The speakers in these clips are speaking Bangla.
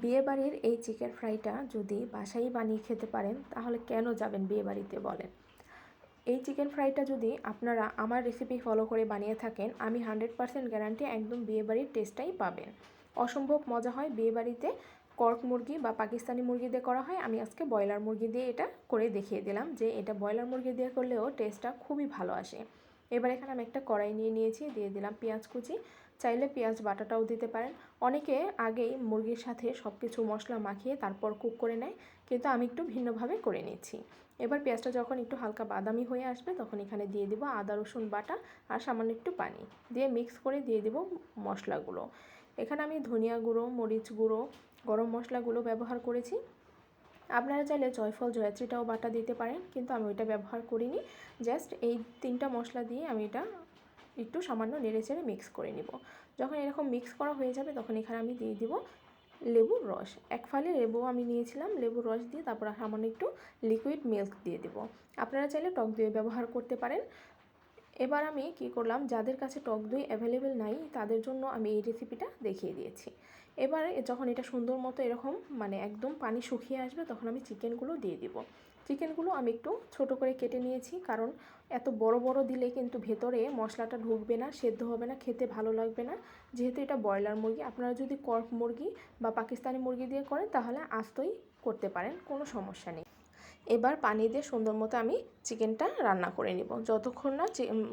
বিয়েবাড়ির এই চিকেন ফ্রাইটা যদি বাসায় বানিয়ে খেতে পারেন, তাহলে কেন যাবেন বিয়েবাড়িতে বলেন? এই চিকেন ফ্রাইটা যদি আপনারা আমার রেসিপি ফলো করে বানিয়ে থাকেন, আমি হান্ড্রেড পারসেন্ট গ্যারান্টি একদম বিয়েবাড়ির টেস্টটাই পাবেন। অসম্ভব মজা হয় বিয়েবাড়িতে কর্ক মুরগি বা পাকিস্তানি মুরগি দিয়ে করা হয়। আমি আজকে ব্রয়লার মুরগি দিয়ে এটা করে দেখিয়ে দিলাম যে এটা ব্রয়লার মুরগি দিয়ে করলেও টেস্টটা খুবই ভালো আসে। এবার এখানে আমি একটা কড়াই নিয়ে নিয়েছি, দিয়ে দিলাম পেঁয়াজ কুচি। চাইলে পেঁয়াজ বাটাটাও দিতে পারেন। অনেকে আগেই মুরগির সাথে সব কিছু মশলা মাখিয়ে তারপর কুক করে নেয়, কিন্তু আমি একটু ভিন্নভাবে করে নিচ্ছি। এবার পেঁয়াজটা যখন একটু হালকা বাদামি হয়ে আসবে, তখন এখানে দিয়ে দিব আদা, রসুন বাটা আর সামান্য একটু পানি। দিয়ে মিক্স করে দিয়ে দিব মশলাগুলো। এখানে আমি ধনিয়া গুঁড়ো, মরিচ গুঁড়ো, গরম মশলাগুলো ব্যবহার করেছি। আপনারা চাইলে জয়ফল, জয়াত্রীটাও বাটা দিতে পারেন, কিন্তু আমি ওইটা ব্যবহার করিনি। জাস্ট এই তিনটা মশলা দিয়ে আমি এটা একটু সামান্য নেড়ে চেড়ে মিক্স করে নিব। যখন এরকম মিক্স করা হয়ে যাবে, তখন এখানে আমি দিয়ে দিব লেবুর রস। এক ফালে লেবু আমি নিয়েছিলাম, লেবুর রস দিয়ে তারপর সামান্য একটু লিকুইড মিল্ক দিয়ে দেব। আপনারা চাইলে টক দই ব্যবহার করতে পারেন। এবার আমি কি করলাম? যাদের কাছে টক দই অ্যাভেলেবেল নাই, তাদের জন্য আমি এই রেসিপিটা দেখিয়ে দিয়েছি। এবারে যখন এটা সুন্দর মতো এরকম মানে একদম পানি শুকিয়ে আসবে, তখন আমি চিকেনগুলো দিয়ে দিব। চিকেনগুলো আমি একটু ছোট করে কেটে নিয়েছি, কারণ এত বড় বড় দিলে কিন্তু ভেতরে মশলাটা ঢুকবে না, সেদ্ধ হবে না, খেতে ভালো লাগবে না। যেহেতু এটা ব্রয়লার মুরগি, আপনারা যদি কর্ক মুরগি বা পাকিস্তানি মুরগি দিয়ে করেন, তাহলে আস্তই করতে পারেন, কোনো সমস্যা নেই। এবার পানি দিয়ে সুন্দর মতো আমি চিকেনটা রান্না করে নিব। যতক্ষণ না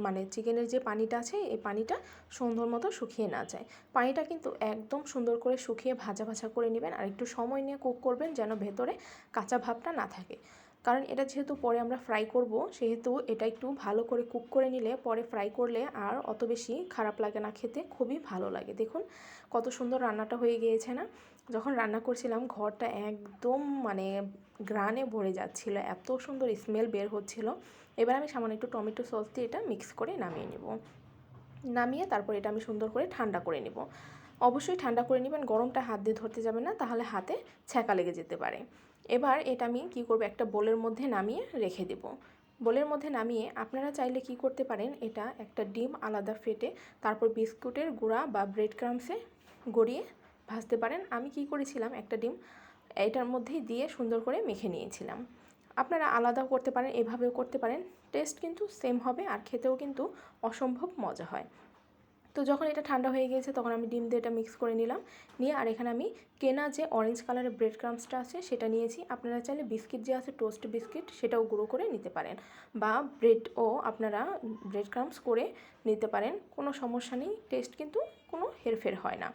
মানে চিকেনের যে পানিটা আছে, এই পানিটা সুন্দর মতো শুকিয়ে না যায়। পানিটা কিন্তু একদম সুন্দর করে শুকিয়ে ভাজা ভাজা করে নেবেন আর একটু সময় নিয়ে কুক করবেন যেন ভেতরে কাঁচা ভাবটা না থাকে। কারণ এটা যেহেতু পরে আমরা ফ্রাই করব, সেহেতু এটা একটু ভালো করে কুক করে নিলে পরে ফ্রাই করলে আর অত বেশি খারাপ লাগে না, খেতে খুবই ভালো লাগে। দেখুন কত সুন্দর রান্নাটা হয়ে গিয়েছে না? যখন রান্না করছিলাম, ঘরটা একদম মানে গ্রানে ভরে যাচ্ছিল, এত সুন্দর স্মেল বের হচ্ছিল। এবার আমি সামান্য একটু টমেটো সস দিয়ে এটা মিক্স করে নামিয়ে নেব। নামিয়ে তারপর এটা আমি সুন্দর করে ঠান্ডা করে নেব। অবশ্যই ঠান্ডা করে নেবেন, গরমটা হাত দিয়ে ধরতে যাবে না, তাহলে হাতে ছ্যাঁকা লেগে যেতে পারে। এবার এটা আমি কি করব, একটা বোলের মধ্যে নামিয়ে রেখে দেব। বোলের মধ্যে নামিয়ে আপনারা চাইলে কি করতে পারেন, এটা একটা ডিম আলাদা ফেটে তারপর বিস্কুটের গুঁড়া বা ব্রেড ক্রামসে গড়িয়ে ভাজতে পারেন। আমি কি করেছিলাম? একটা ডিম এটার মধ্যেই দিয়ে সুন্দর করে মেখে নিয়েছিলাম। আপনারা আলাদাও করতে পারেন, এভাবেও করতে পারেন। টেস্ট কিন্তু সেম হবে আর খেতেও কিন্তু অসম্ভব মজা হয়। তো যখন এটা ঠান্ডা হয়ে গিয়েছে, তখন আমি ডিম দিয়ে এটা মিক্স করে নিলাম। নিয়ে আর এখানে আমি কেনা যে অরেঞ্জ কালারের ব্রেড ক্রামসটা আছে, সেটা নিয়েছি। আপনারা চাইলে বিস্কিট যে আছে টোস্ট বিস্কিট সেটাও গুঁড়ো করে নিতে পারেন। বা ব্রেডও আপনারা ব্রেড ক্রামস করে নিতে পারেন। কোনো সমস্যা নেই টেস্ট কিন্তু কোনো হেরফের হয় না।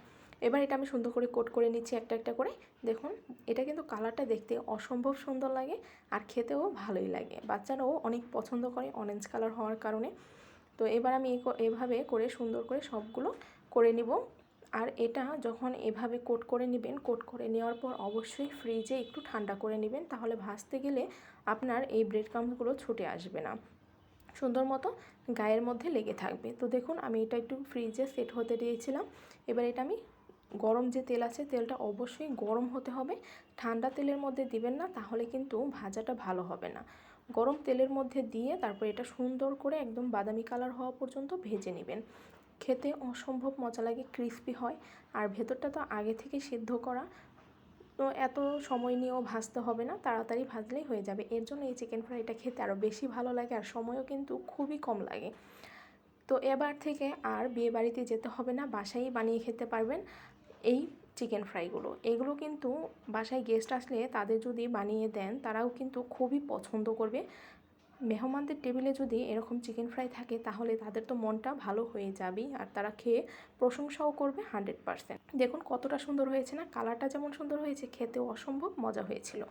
এবার এটা আমি সুন্দর করে কোট করে নিচ্ছি একটা একটা করে। দেখুন, এটা কিন্তু কালারটা দেখতে অসম্ভব সুন্দর লাগে আর খেতেও ভালোই লাগে। বাচ্চারাও অনেক পছন্দ করে অরেঞ্জ কালার হওয়ার কারণে। তো এবার আমি এভাবে করে সুন্দর করে সবগুলো করে নিব। আর এটা যখন এভাবে কোট করে নেবেন, কোট করে নেওয়ার পর অবশ্যই ফ্রিজে একটু ঠান্ডা করে নেবেন। তাহলে ভাজতে গেলে আপনার এই ব্রেড ক্রামসগুলো ছুটে আসবে না। সুন্দর মতো গায়ের মধ্যে লেগে থাকবে। তো দেখুন, আমি এটা একটু ফ্রিজে সেট হতে দিয়েছিলাম। এবার এটা আমি গরম যে তেল আছে, তেলটা অবশ্যই গরম হতে হবে। ঠান্ডা তেলের মধ্যে দিবেন না, তাহলে কিন্তু ভাজাটা ভালো হবে না। গরম তেলের মধ্যে দিয়ে তারপর এটা সুন্দর করে একদম বাদামি কালার হওয়া পর্যন্ত ভেজে নেবেন। খেতে অসম্ভব মজা লাগে, ক্রিস্পি হয়। আর ভেতরটা তো আগে থেকে সিদ্ধ করা, তো এত সময় নিয়েও ভাজতে হবে না, তাড়াতাড়ি ভাজলেই হয়ে যাবে। এর জন্য এই চিকেন ফ্রাইটা খেতে আরও বেশি ভালো লাগে আর সময়ও কিন্তু খুবই কম লাগে। তো এবার থেকে আর বিয়ে বাড়িতে যেতে হবে না বাসায় বানিয়ে খেতে পারবেন। এই চিকেন ফ্রাইগুলো এগুলো কিন্তু বাসায় গেস্ট আসলে তাদের যদি বানিয়ে দেন, তারাও কিন্তু খুবই পছন্দ করবে। মেহমানদের টেবিলে যদি এরকম চিকেন ফ্রাই থাকে, তাহলে তাদের তো মনটা ভালো হয়ে যাবেই আর তারা খেয়ে প্রশংসাও করবে হান্ড্রেড পারসেন্ট দেখুন কতটা সুন্দর হয়েছে না? কালারটা যেমন সুন্দর হয়েছে, খেতেও অসম্ভব মজা হয়েছিল।